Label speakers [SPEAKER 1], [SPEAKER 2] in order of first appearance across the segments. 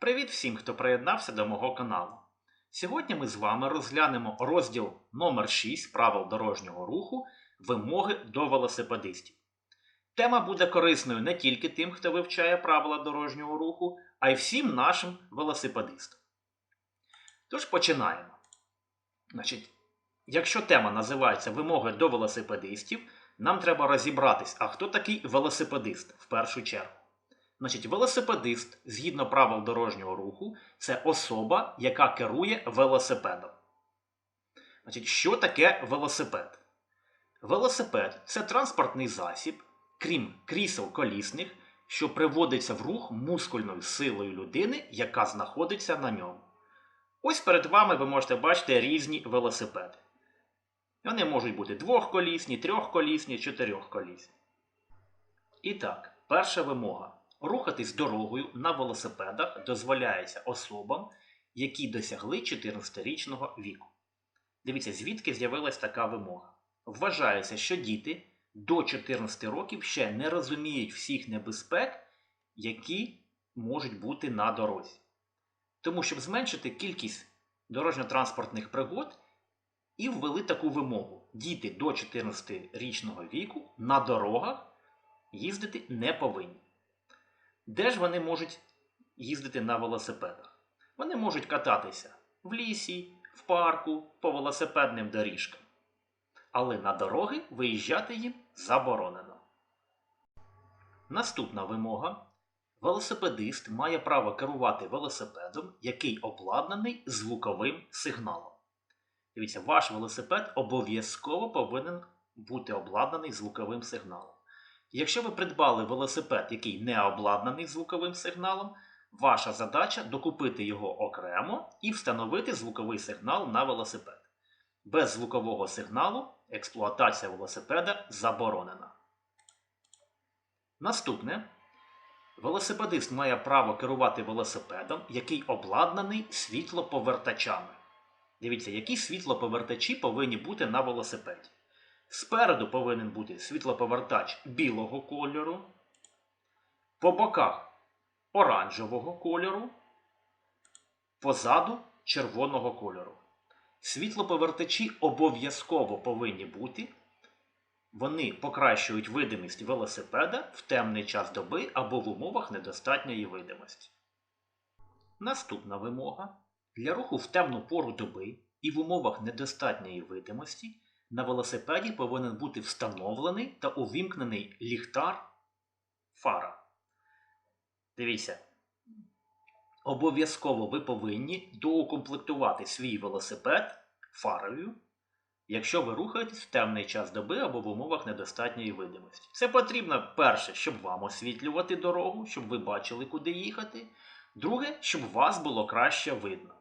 [SPEAKER 1] Привіт всім, хто приєднався до мого каналу. Сьогодні ми з вами розглянемо розділ номер 6 правил дорожнього руху Вимоги до велосипедистів. Тема буде корисною не тільки тим, хто вивчає правила дорожнього руху, а й всім нашим велосипедистам. Тож починаємо. Значить, якщо тема називається Вимоги до велосипедистів, нам треба розібратись, а хто такий велосипедист в першу чергу. Значить, велосипедист, згідно правил дорожнього руху, це особа, яка керує велосипедом. Значить, що таке велосипед? Велосипед це транспортний засіб, крім крісел колісних, що приводиться в рух мускульною силою людини, яка знаходиться на ньому. Ось перед вами ви можете бачити різні велосипеди. Вони можуть бути двохколісні, трьохколісні, чотирьохколісні. І так, перша вимога. Рухатись дорогою на велосипедах дозволяється особам, які досягли 14-річного віку. Дивіться, звідки з'явилась така вимога. Вважається, що діти до 14 років ще не розуміють всіх небезпек, які можуть бути на дорозі. Тому, щоб зменшити кількість дорожньо-транспортних пригод, і ввели таку вимогу: діти до 14-річного віку на дорогах їздити не повинні. Де ж вони можуть їздити на велосипедах? Вони можуть кататися в лісі, в парку, по велосипедним доріжкам. Але на дороги виїжджати їм заборонено. Наступна вимога. Велосипедист має право керувати велосипедом, який обладнаний звуковим сигналом. Дивіться, ваш велосипед обов'язково повинен бути обладнаний звуковим сигналом. Якщо ви придбали велосипед, який не обладнаний звуковим сигналом, ваша задача докупити його окремо і встановити звуковий сигнал на велосипед. Без звукового сигналу експлуатація велосипеда заборонена. Наступне. Велосипедист має право керувати велосипедом, який обладнаний світлоповертачами. Дивіться, які світлоповертачі повинні бути на велосипеді. Спереду повинен бути світлоповертач білого кольору, по боках оранжевого кольору, позаду червоного кольору. Світлоповертачі обов'язково повинні бути. Вони покращують видимість велосипеда в темний час доби або в умовах недостатньої видимості. Наступна вимога. Для руху в темну пору доби і в умовах недостатньої видимості на велосипеді повинен бути встановлений та увімкнений ліхтар фара. Дивіться. Обов'язково ви повинні доукомплектувати свій велосипед фарою, якщо ви рухаєтесь в темний час доби або в умовах недостатньої видимості. Це потрібно перше, щоб вам освітлювати дорогу, щоб ви бачили, куди їхати. Друге, щоб вас було краще видно.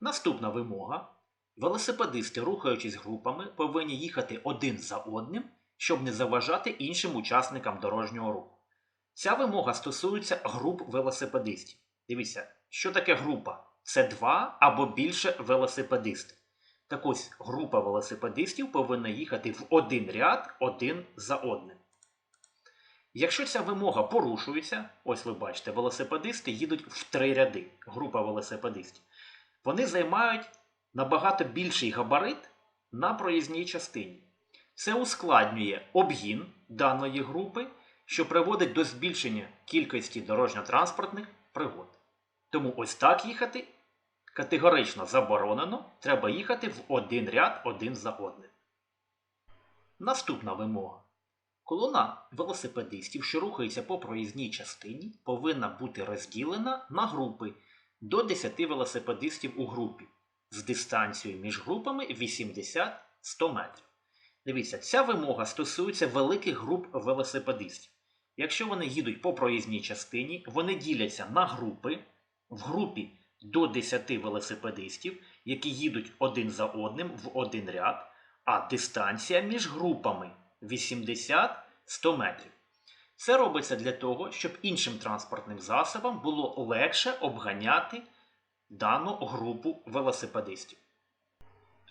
[SPEAKER 1] Наступна вимога. Велосипедисти, рухаючись групами, повинні їхати один за одним, щоб не заважати іншим учасникам дорожнього руху. Ця вимога стосується груп велосипедистів. Дивіться, що таке група? Це два або більше велосипедистів. Так ось група велосипедистів повинна їхати в один ряд один за одним. Якщо ця вимога порушується, ось ви бачите, велосипедисти їдуть в три ряди, група велосипедистів. Вони займають набагато більший габарит на проїзній частині. Це ускладнює обгін даної групи, що приводить до збільшення кількості дорожньо-транспортних пригод. Тому ось так їхати категорично заборонено, треба їхати в один ряд один за одним. Наступна вимога. Колона велосипедистів, що рухається по проїзній частині, повинна бути розділена на групи до 10 велосипедистів у групі з дистанцією між групами 80-100 метрів. Дивіться, ця вимога стосується великих груп велосипедистів. Якщо вони їдуть по проїзній частині, вони діляться на групи в групі до 10 велосипедистів, які їдуть один за одним в один ряд, а дистанція між групами 80-100 метрів. Це робиться для того, щоб іншим транспортним засобам було легше обганяти дану групу велосипедистів.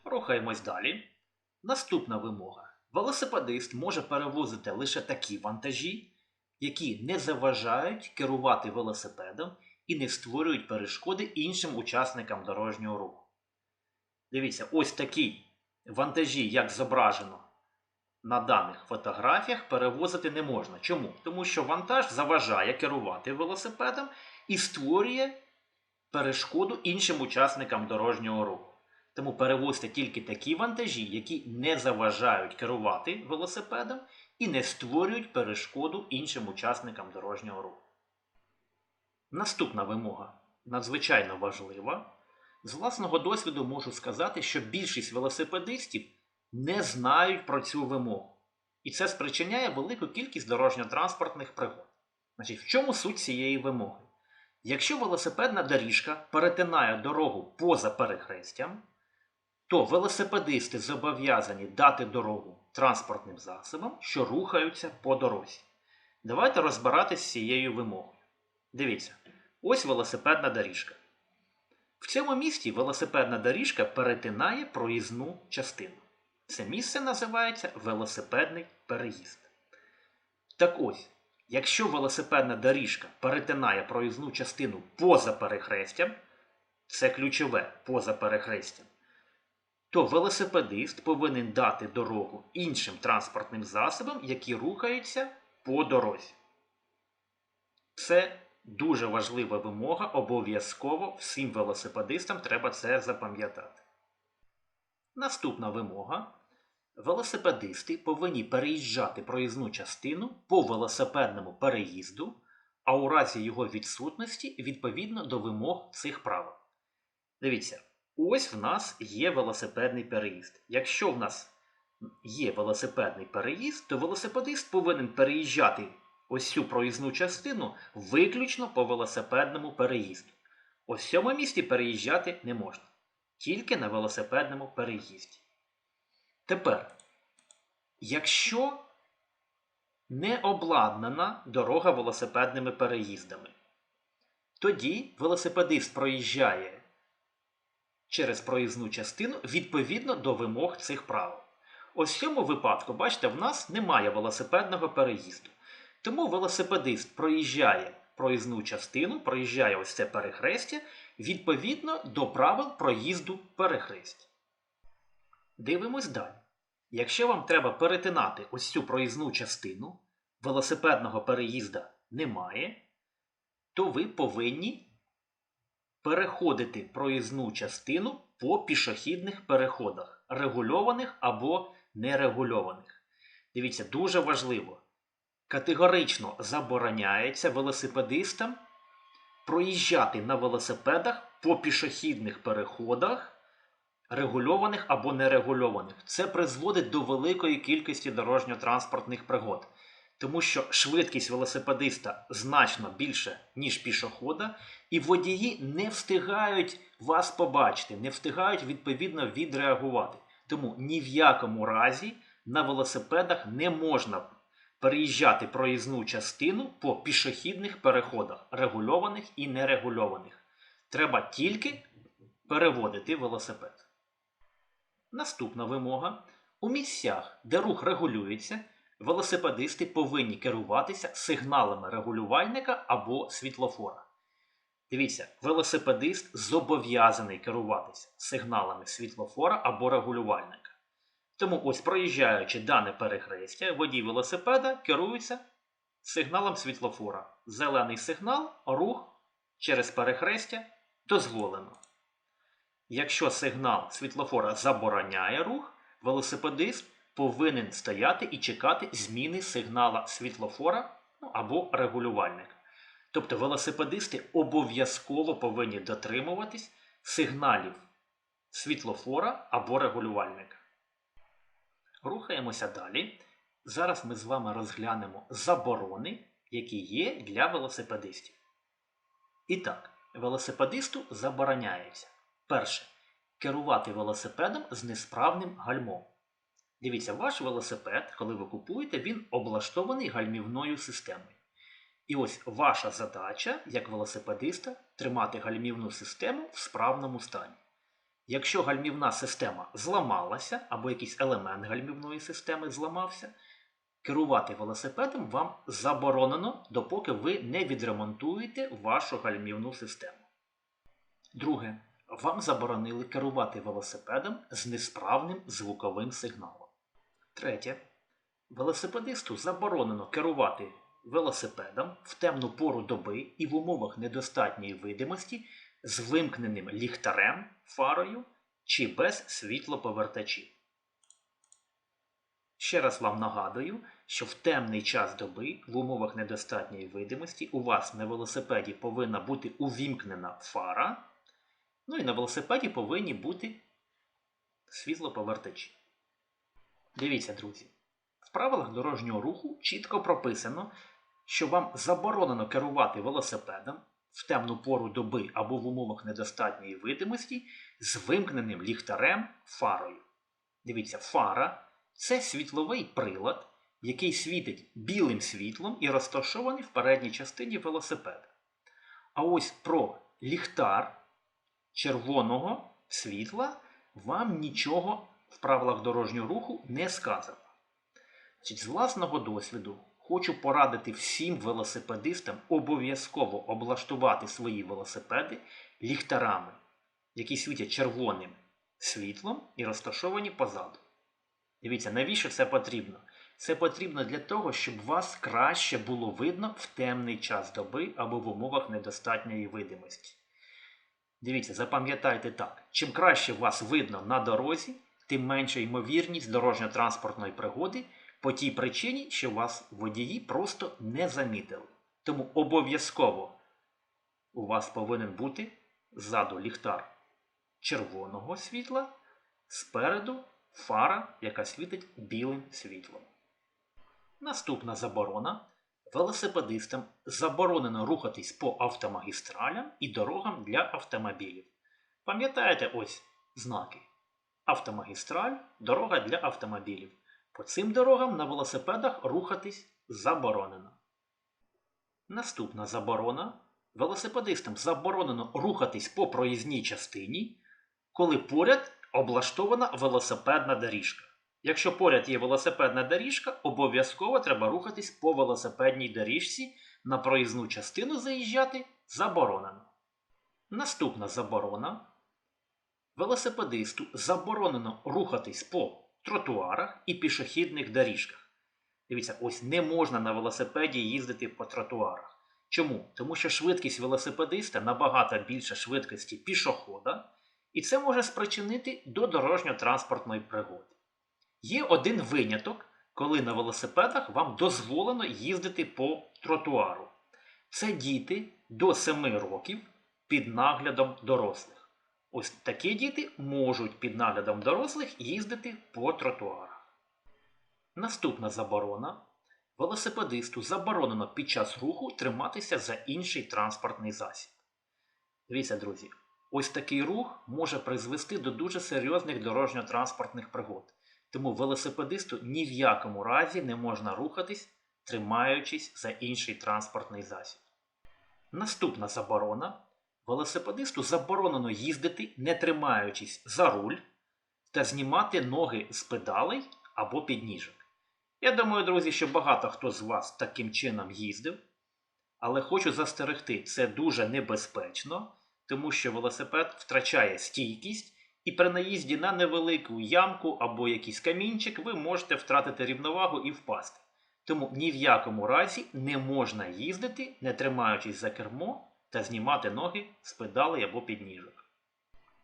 [SPEAKER 1] Рухаємось далі. Наступна вимога. Велосипедист може перевозити лише такі вантажі, які не заважають керувати велосипедом і не створюють перешкоди іншим учасникам дорожнього руху. Дивіться, ось такі вантажі, як зображено на даних фотографіях, перевозити не можна. Чому? Тому що вантаж заважає керувати велосипедом і створює перешкоду іншим учасникам дорожнього руху. Тому перевозьте тільки такі вантажі, які не заважають керувати велосипедом і не створюють перешкоду іншим учасникам дорожнього руху. Наступна вимога надзвичайно важлива. З власного досвіду можу сказати, що більшість велосипедистів не знають про цю вимогу. І це спричиняє велику кількість дорожньо-транспортних пригод. Значить, в чому суть цієї вимоги? Якщо велосипедна доріжка перетинає дорогу поза перехрестям, то велосипедисти зобов'язані дати дорогу транспортним засобам, що рухаються по дорозі. Давайте розбиратись з цією вимогою. Дивіться, ось велосипедна доріжка. В цьому місті велосипедна доріжка перетинає проїзну частину. Це місце називається велосипедний переїзд. Так ось, якщо велосипедна доріжка перетинає проїзну частину поза перехрестям, це ключове поза перехрестям, то велосипедист повинен дати дорогу іншим транспортним засобам, які рухаються по дорозі. Це дуже важлива вимога, обов'язково всім велосипедистам треба це запам'ятати. Наступна вимога. Велосипедисти повинні переїжджати проїзну частину по велосипедному переїзду, а у разі його відсутності відповідно до вимог цих правил. Дивіться, ось в нас є велосипедний переїзд. Якщо в нас є велосипедний переїзд, то велосипедист повинен переїжджати ось цю проїзну частину виключно по велосипедному переїзду. Ось в цьому місті переїжджати не можна, тільки на велосипедному переїзді. Тепер, якщо не обладнана дорога велосипедними переїздами, тоді велосипедист проїжджає через проїзну частину відповідно до вимог цих правил. Ось в цьому випадку, бачите, в нас немає велосипедного переїзду. Тому велосипедист проїжджає проїзну частину, проїжджає ось це перехрестя відповідно до правил проїзду перехрестя. Дивимось далі. Якщо вам треба перетинати ось цю проїзну частину, велосипедного переїзда немає, то ви повинні переходити проїзну частину по пішохідних переходах, регульованих або нерегульованих. Дивіться, дуже важливо. Категорично забороняється велосипедистам проїжджати на велосипедах по пішохідних переходах регульованих або нерегульованих. Це призводить до великої кількості дорожньо-транспортних пригод, тому що швидкість велосипедиста значно більше, ніж пішохода, і водії не встигають вас побачити, не встигають відповідно відреагувати. Тому ні в якому разі на велосипедах не можна переїжджати проїзну частину по пішохідних переходах, регульованих і нерегульованих. Треба тільки переводити велосипед. Наступна вимога. У місцях, де рух регулюється, велосипедисти повинні керуватися сигналами регулювальника або світлофора. Дивіться, велосипедист зобов'язаний керуватися сигналами світлофора або регулювальника. Тому, ось проїжджаючи дане перехрестя, водій велосипеда керується сигналом світлофора. Зелений сигнал, рух через перехрестя дозволено. Якщо сигнал світлофора забороняє рух, велосипедист повинен стояти і чекати зміни сигнала світлофора ну, або регулювальника. Тобто велосипедисти обов'язково повинні дотримуватись сигналів світлофора або регулювальника. Рухаємося далі. Зараз ми з вами розглянемо заборони, які є для велосипедистів. І так, велосипедисту забороняється. Перше. Керувати велосипедом з несправним гальмом. Дивіться, ваш велосипед, коли ви купуєте, він облаштований гальмівною системою. І ось ваша задача, як велосипедиста, тримати гальмівну систему в справному стані. Якщо гальмівна система зламалася, або якийсь елемент гальмівної системи зламався, керувати велосипедом вам заборонено, допоки ви не відремонтуєте вашу гальмівну систему. Друге. Вам заборонили керувати велосипедом з несправним звуковим сигналом. Третє. Велосипедисту заборонено керувати велосипедом в темну пору доби і в умовах недостатньої видимості з вимкненим ліхтарем, фарою чи без світлоповертачів. Ще раз вам нагадую, що в темний час доби в умовах недостатньої видимості у вас на велосипеді повинна бути увімкнена фара, ну і на велосипеді повинні бути світлоповертачі. Дивіться, друзі, в правилах дорожнього руху чітко прописано, що вам заборонено керувати велосипедом в темну пору доби або в умовах недостатньої видимості з вимкненим ліхтарем фарою. Дивіться, фара це світловий прилад, який світить білим світлом і розташований в передній частині велосипеда. А ось про ліхтар червоного світла вам нічого в правилах дорожнього руху не сказано. З власного досвіду хочу порадити всім велосипедистам обов'язково облаштувати свої велосипеди ліхтарами, які світять червоним світлом і розташовані позаду. Дивіться, навіщо це потрібно? Це потрібно для того, щоб вас краще було видно в темний час доби або в умовах недостатньої видимості. Дивіться, запам'ятайте так: чим краще вас видно на дорозі, тим менша ймовірність дорожньо-транспортної пригоди по тій причині, що вас водії просто не замітили. Тому обов'язково у вас повинен бути ззаду ліхтар червоного світла, спереду фара, яка світить білим світлом. Наступна заборона. Велосипедистам заборонено рухатись по автомагістралям і дорогам для автомобілів. Пам'ятаєте ось знаки? Автомагістраль, дорога для автомобілів. По цим дорогам на велосипедах рухатись заборонено. Наступна заборона. Велосипедистам заборонено рухатись по проїзній частині, коли поряд облаштована велосипедна доріжка. Якщо поряд є велосипедна доріжка, обов'язково треба рухатись по велосипедній доріжці, на проїзну частину заїжджати заборонено. Наступна заборона. Велосипедисту заборонено рухатись по тротуарах і пішохідних доріжках. Дивіться, ось не можна на велосипеді їздити по тротуарах. Чому? Тому що швидкість велосипедиста набагато більша швидкості пішохода, і це може спричинити до дорожньо-транспортної пригоди. Є один виняток, коли на велосипедах вам дозволено їздити по тротуару. Це діти до 7 років під наглядом дорослих. Ось такі діти можуть під наглядом дорослих їздити по тротуарах. Наступна заборона. Велосипедисту заборонено під час руху триматися за інший транспортний засіб. Дивіться, друзі, ось такий рух може призвести до дуже серйозних дорожньо-транспортних пригод. Тому велосипедисту ні в якому разі не можна рухатись, тримаючись за інший транспортний засіб. Наступна заборона. Велосипедисту заборонено їздити, не тримаючись за руль та знімати ноги з педалей або підніжок. Я думаю, друзі, що багато хто з вас таким чином їздив, але хочу застерегти, це дуже небезпечно, тому що велосипед втрачає стійкість. І при наїзді на невелику ямку або якийсь камінчик ви можете втратити рівновагу і впасти. Тому ні в якому разі не можна їздити, не тримаючись за кермо та знімати ноги з педалей або підніжок.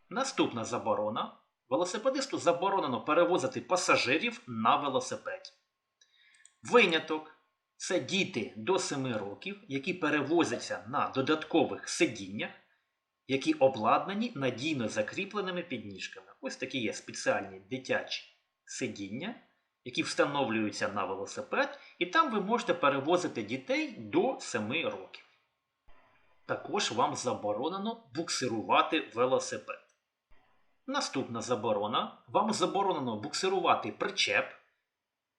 [SPEAKER 1] Наступна заборона. Велосипедисту заборонено перевозити пасажирів на велосипеді. Виняток це діти до 7 років, які перевозяться на додаткових сидіннях які обладнані надійно закріпленими підніжками. Ось такі є спеціальні дитячі сидіння, які встановлюються на велосипед, і там ви можете перевозити дітей до 7 років. Також вам заборонено буксирувати велосипед. Наступна заборона: вам заборонено буксирувати причеп,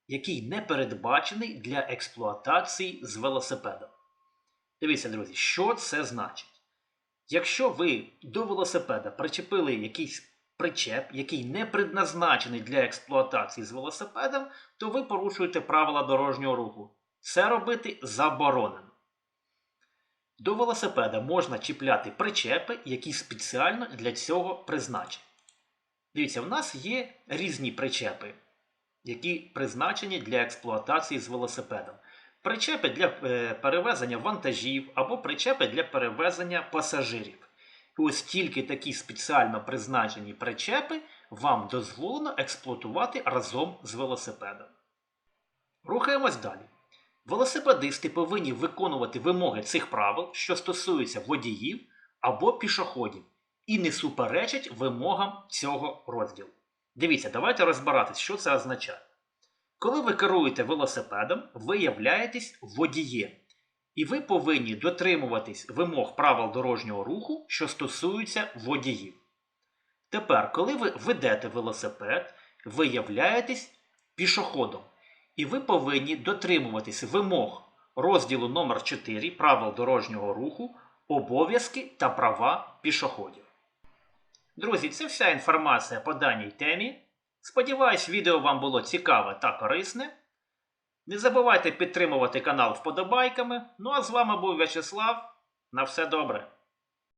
[SPEAKER 1] який не передбачений для експлуатації з велосипедом. Дивіться, друзі, що це значить? Якщо ви до велосипеда причепили якийсь причеп, який не предназначений для експлуатації з велосипедом, то ви порушуєте правила дорожнього руху. Це робити заборонено. До велосипеда можна чіпляти причепи, які спеціально для цього призначені. Дивіться, в нас є різні причепи, які призначені для експлуатації з велосипедом. Причепи для е, перевезення вантажів або причепи для перевезення пасажирів. І ось тільки такі спеціально призначені причепи вам дозволено експлуатувати разом з велосипедом. Рухаємось далі. Велосипедисти повинні виконувати вимоги цих правил, що стосуються водіїв або пішоходів, і не суперечать вимогам цього розділу. Дивіться, давайте розбиратись, що це означає. Коли ви керуєте велосипедом, ви являєтесь водієм, і ви повинні дотримуватись вимог правил дорожнього руху, що стосуються водіїв. Тепер, коли ви ведете велосипед, ви являєтесь пішоходом, і ви повинні дотримуватись вимог розділу номер 4 правил дорожнього руху, обов'язки та права пішоходів. Друзі, це вся інформація по даній темі. Сподіваюсь, відео вам було цікаве та корисне. Не забувайте підтримувати канал вподобайками. Ну а з вами був В'ячеслав. На все добре!